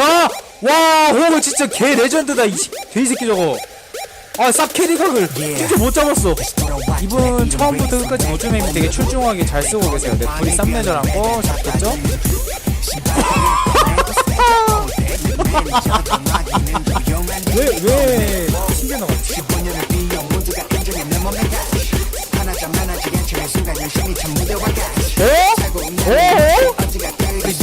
와 호그 진짜 개 레전드다 이 씨- 돼지 새끼 저거 아 쌉 캐리각을 진짜 못 잡았어 이분 처음부터 끝까지 모주메임 되게 출중하게 잘 쓰고 계세요 네 불이 쌈매저랑 거 잡겠죠?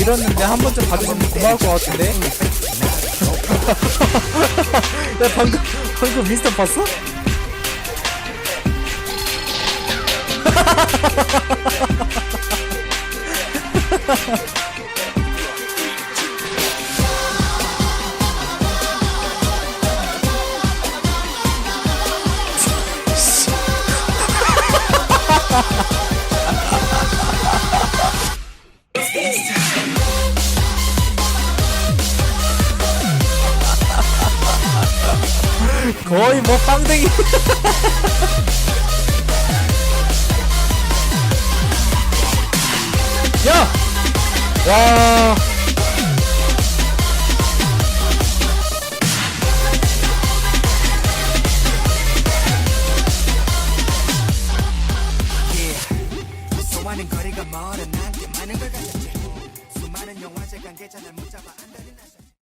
밀었는데 한 번쯤 봐주시면 고마울 것 같은데? 야 방금 방금 미스터 봤어? 거의 뭐 빵댕이. 야! 와. 예. 수많은 거리가 멀어 나한테 많은 걸 가졌지 수많은 영화제 관계자 날못 잡아.